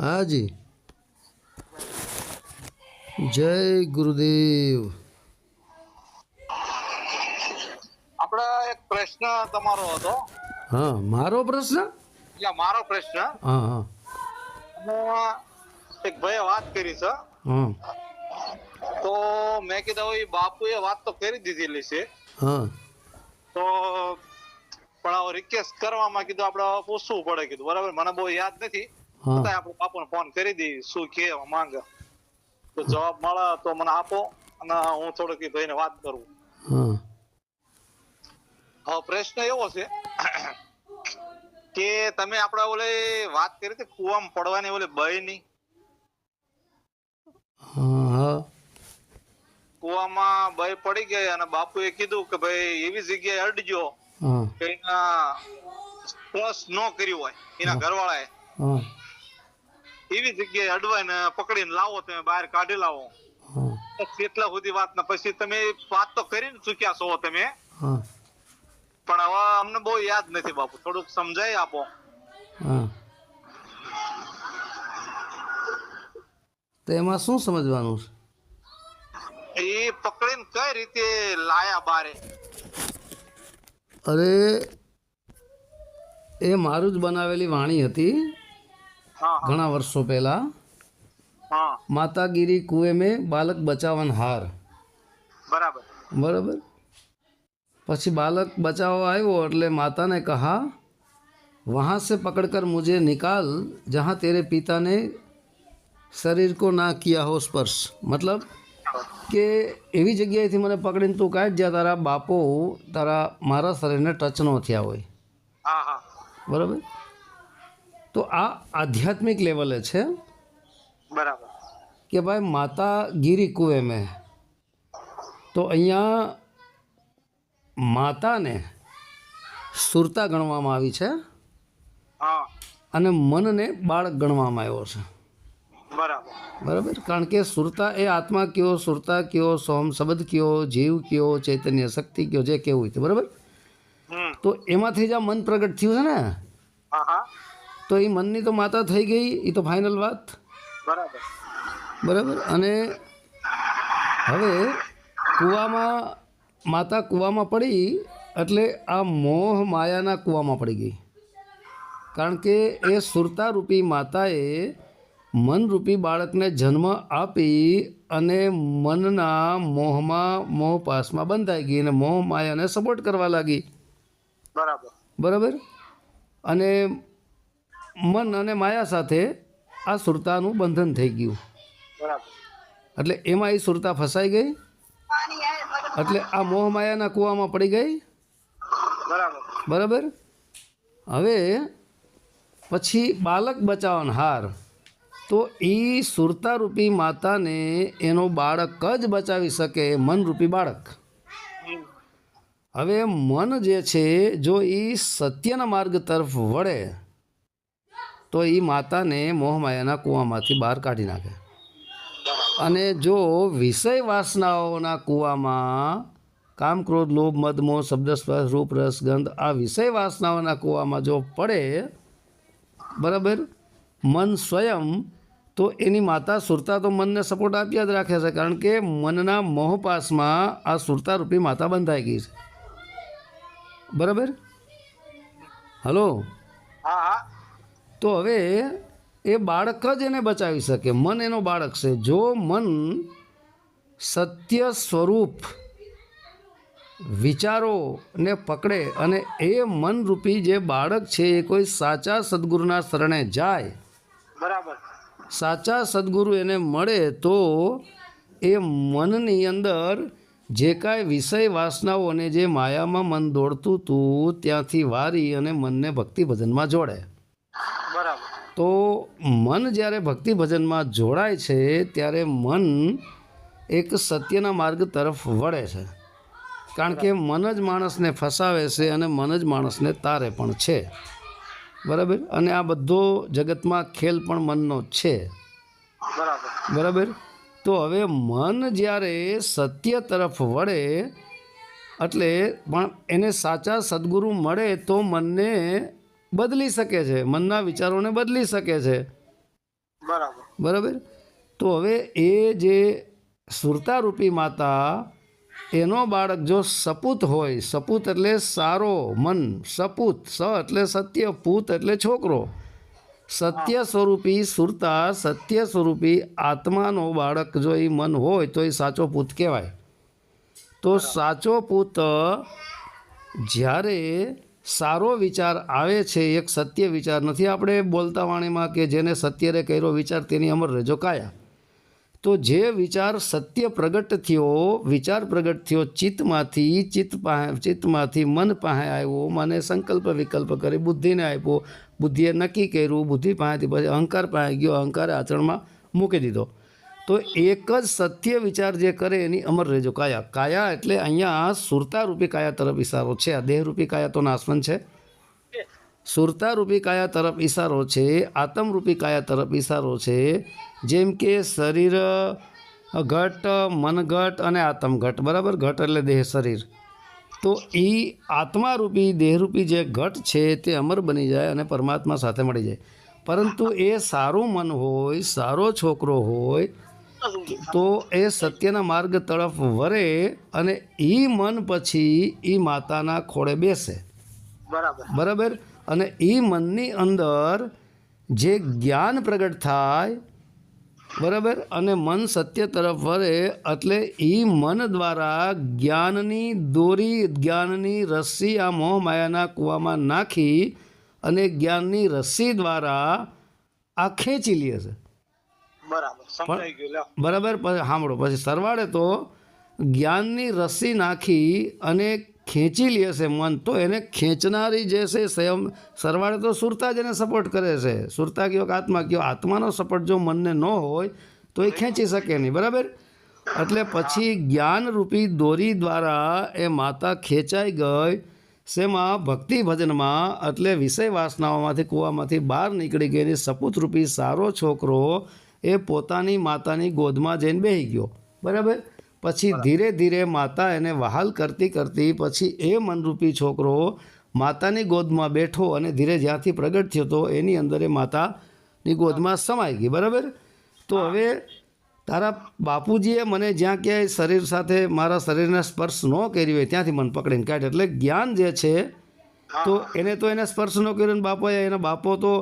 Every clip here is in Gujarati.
હાજી. જય ગુરુદેવ. આપણે એક પ્રશ્ન તમારો હતો. હા મારો પ્રશ્ન? એટલે મારો પ્રશ્ન. હા હા. એક ભાઈએ વાત કરી છે. તો મેં કીધું એ બાપુએ વાત તો કરી દીધેલી છે. હા. તો પણ રિક્વેસ્ટ કરવામાં કીધું આપણે પૂછવું પડે કીધું. બરાબર? મને બહુ યાદ નથી. હા. છતાંય આપણે બાપુને ફોન કરી દઈએ શું કે માંગે. તો જવાબ મળે તો મને આપો અને હું થોડુંક એ ભાઈને વાત કરું. હવે પ્રશ્ન એવો છે કે તમે આપણે ઓલે વાત કરી હતી કુવામાં પડવાની ઓલે બયની? કુવામાં બય પડી ગઈ અને બાપુએ કીધું કે ભાઈ એવી જગ્યાએ અડજો કે એના સ્પર્શ ન કર્યું હોય એના ઘરવાળાએ. એવી જગ્યાએ અડવાઈને પકડીને લાવો તમે બહાર કાઢી લાવો. હા. એટલા સુધી વાત ના પછી તમે વાત તો કરીને ચૂક્યા છો તમે. પણ હવે અમને બહુ યાદ નથી બાપુ. થોડુંક સમજાય આપો. તો એમાં શું સમજવાનું છે? એ પકડીને કઈ રીતે લાયા બારે? અરે એ મારું જ બનાવેલી વાણી હતી. ઘણા વર્ષો પહેલા માતાગીરી કુએ મેં બાલક બચાવન હાર. બરાબર. બરાબર? પછી બાલક બચાવવા આવ્યો એટલે માતાને કહા વહાં સે પકડ કર મુજે નિકાલ જહાં તેરે પિતાને શરીર કો ના કિયા હો સ્પર્શ. મતલબ કે એવી જગ્યાએથી મને પકડીને તું કાંઈ જ્યાં તારા બાપો તારા મારા શરીરને ટચ નો થયા હોય. બરાબર? તો આ આધ્યાત્મિક લેવલે છે? બરાબર. કે ભાઈ માતા ગીરી કુએ મેં તો અહીંયા માતાને સુરતા ગણવામાં આવી છે હા. અને મનને બાળક ગણવામાં આવ્યો છે. બરાબર. બરાબર? કારણ કે સુરતા એ આત્મા કયો સુરતા કયો સોમ શબ્દ કયો જીવ કયો ચૈતન્ય શક્તિ કયો જે કેવું હોય બરાબર? તો એમાંથી જ આ મન પ્રગટ થયું છે ને? તો એ મનની તો માતા થઈ ગઈ એ તો ફાઇનલ વાત. બરાબર. બરાબર? અને હવે કૂવામાં માતા કૂવામાં પડી એટલે આ મોહ માયાના કૂવામાં પડી ગઈ. કારણ કે એ સુરતારૂપી માતાએ મનરૂપી બાળકને જન્મ આપી અને મનના મોહમાં મોહપાસમાં બંધાઈ ગઈ અને મોહ માયાને સપોર્ટ કરવા લાગી. બરાબર. બરાબર? અને મન અને માયા સાથે આ સુરતાનું બંધન થઈ ગયું. બરાબર. એટલે એમાં એ સુરતા ફસાઈ ગઈ એટલે આ મોહ માયાના કૂવામાં પડી ગઈ. બરાબર. બરાબર? હવે પછી બાલક બચાવન હાર. તો એ સુરતારૂપી માતાને એનો બાળક જ બચાવી શકે મનરૂપી બાળક. હવે મન જે છે જો એ સત્યના માર્ગ તરફ વળે તો એ માતાને મોહમાયાના કૂવામાંથી બહાર કાઢી નાખે. અને જો વિષય વાસનાઓના કૂવામાં કામ, ક્રોધ, લોભ મદમો શબ્દ, સ્પર્શ, રૂપ, રસ, ગંધ આ વિષય વાસનાઓના કૂવામાં જો પડે, બરાબર? મન સ્વયં તો એની માતા સુરતા તો મનને સપોર્ટ આપ્યા જ રાખે છે, કારણ કે મનના મોહપાસમાં આ સુરતારૂપી માતા બંધાઈ ગઈ છે. બરાબર? હલો? હા હા. તો હવે એ બાળક જ એને બચાવી શકે. મન એનો બાળક છે. જો મન સત્ય સ્વરૂપ વિચારોને પકડે અને એ મનરૂપી જે બાળક છે એ કોઈ સાચા સદગુરુના શરણે જાય બરાબર. સાચા સદગુરુ એને મળે તો એ મનની અંદર જે કાંઈ વિષય વાસનાઓ અને જે માયામાં મન દોડતું હતું ત્યાંથી વારી અને મનને ભક્તિ ભજનમાં જોડે. તો મન જ્યારે ભક્તિ ભજનમાં જોડાય છે ત્યારે મન એક સત્યના માર્ગ તરફ વળે છે. કારણ કે મન જ માણસને ફસાવે છે અને મન જ માણસને તારે પણ છે. બરાબર? અને આ બધો જગતમાં ખેલ પણ મનનો છે. બરાબર. બરાબર? તો હવે મન જ્યારે સત્ય તરફ વળે એટલે પણ એને સાચા સદગુરુ મળે તો મનને બદલી શકે છે. મનના વિચારોને બદલી શકે છે. બરાબર. બરાબર? તો હવે એ જે સુરતારૂપી માતા એનો બાળક જો સપૂત હોય સપૂત એટલે સારો મન સપૂત સ એટલે સત્ય પૂત એટલે છોકરો. સત્ય સ્વરૂપી સુરતા સત્ય સ્વરૂપી આત્માનો બાળક જો એ મન હોય તો એ સાચો પૂત કહેવાય. તો સાચો પૂત જ્યારે સારો વિચાર આવે છે, એક સત્ય વિચાર નથી. આપણે બોલતા વાણીમાં કે જેને સત્યરે કર્યો વિચાર તેની અમર રજો કાયા. તો જે વિચાર સત્ય પ્રગટ થયો, વિચાર પ્રગટ થયો, ચિત્તમાંથી ચિત્ત પાસે, ચિત્તમાંથી મન પાસે આવ્યો, મને સંકલ્પ વિકલ્પ કરી બુદ્ધિને આપ્યો. બુદ્ધિએ નક્કી કર્યું, બુદ્ધિ પાસેથી પછી અહંકાર પાસે ગયો, અહંકારે આચરણમાં મૂકી દીધો. તો એક જ સત્ય વિચાર જે કરે એની અમર રહેજો. કાયા. કાયા એટલે અહીંયા સુરતારૂપી કાયા તરફ ઇશારો છે. આ દેહરૂપી કાયા તો નાશવન છે. સુરતારૂપી કાયા તરફ ઇશારો છે. આત્મરૂપી કાયા તરફ ઇશારો છે. જેમ કે શરીર, ઘટ, મનઘટ અને આત્મઘટ. બરાબર? ઘટ એટલે દેહ, શરીર. તો એ આત્મારૂપી, દેહરૂપી જે ઘટ છે તે અમર બની જાય અને પરમાત્મા સાથે મળી જાય. પરંતુ એ સારું મન હોય, સારો છોકરો હોય તો એ સત્યના માર્ગ તરફ વરે અને એ મન પછી એ માતાના ખોળે બેસે. બરાબર. બરાબર? અને એ મનની અંદર જે જ્ઞાન પ્રગટ થાય બરાબર? અને મન સત્ય તરફ વરે એટલે એ મન દ્વારા જ્ઞાનની દોરી જ્ઞાનની રસ્સી આ મોહમાયાના કૂવામાં નાખી અને જ્ઞાનની રસ્સી દ્વારા આ ખેંચી લે છે. બરાબર સાંભળો પછી સરવાળે તો જ્ઞાનની રસી નાખી અને ખેંચી લે છે મન તો એને ખેંચનારી જે છે સ્વયં સરવાળે તો સુરતા જ એને સપોર્ટ કરે છે. સુરતા કયો કે આત્મા કયો આત્માનો સપોર્ટ જો મનને ન હોય તો એ ખેંચી શકે નહીં બરાબર? એટલે પછી જ્ઞાનરૂપી દોરી દ્વારા એ માતા ખેંચાઈ ગઈ શેમાં? ભક્તિ ભજનમાં એટલે વિષય વાસનાઓમાંથી કૂવામાંથી બહાર નીકળી ગઈ એની સપૂતરૂપી સારો છોકરો એ પોતાની માતાની ગોદમાં જઈને બેસી ગયો. બરાબર? પછી ધીરે ધીરે માતા એને વહાલ કરતી કરતી પછી એ મનરૂપી છોકરો માતાની ગોદમાં બેઠો અને ધીરે જ્યાંથી પ્રગટ થયો હતો એની અંદર એ માતાની ગોદમાં સમાઈ ગઈ. બરાબર? તો હવે તારા બાપુજીએ મને જ્યાં ક્યાંય શરીર સાથે મારા શરીરને સ્પર્શ ન કર્યો હોય ત્યાંથી મને પકડીને કાઢ. એટલે જ્ઞાન જે છે તો એને તો એને સ્પર્શ ન કર્યો બાપોએ એના બાપો તો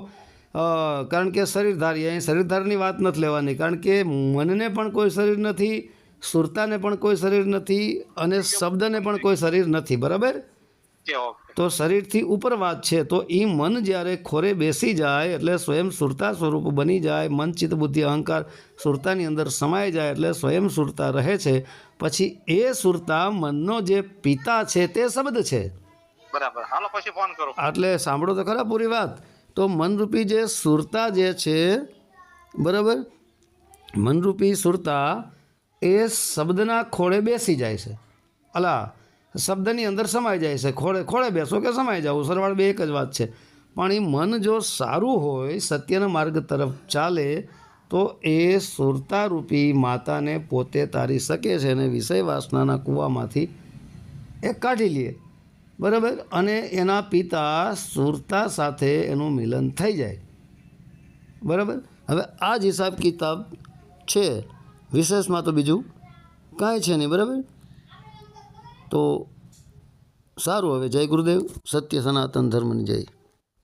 કારણ કે શરીરધારી અહીં શરીરધારની વાત નથી લેવાની કારણ કે મનને પણ કોઈ શરીર નથી સુરતાને પણ કોઈ શરીર નથી અને શબ્દને પણ કોઈ શરીર નથી બરાબર? તો શરીરથી ઉપર વાત છે તો એ મન જ્યારે ખોરે બેસી જાય એટલે સ્વયં સુરતા સ્વરૂપ બની જાય મન ચિત્ત બુદ્ધિ અહંકાર સુરતાની અંદર સમાઈ જાય એટલે સ્વયં સુરતા રહે છે પછી એ સુરતા મનનો જે પિતા છે તે શબ્દ છે. બરાબર. હાલો પછી ફોન કરો. એટલે સાંભળો તો ખરા પૂરી વાત. તો મનરૂપી જે સુરતા જે છે, બરાબર? મનરૂપી સુરતા એ શબ્દના ખોળે બેસી જાય છે. અલા, શબ્દની અંદર સમાઈ જાય છે. ખોળે ખોળે બેસો કે સમાઈ જાવ સરવાળ બે એક જ વાત છે. પણ એ મન જો સારું હોય, સત્યના માર્ગ તરફ ચાલે, તો એ સુરતારૂપી માતાને પોતે તારી શકે છે અને વિષય વાસનાના કૂવામાંથી એ કાઢી લે. બરાબર? અને એના પિતા સુરતા સાથે એનું મિલન થઈ જાય. બરાબર? હવે આ જ હિસાબ કિતાબ છે. વિશેષમાં તો બીજું કાંઈ છે નહીં, બરાબર? તો સારું હવે. જય ગુરુદેવ. સત્ય સનાતન ધર્મની જય.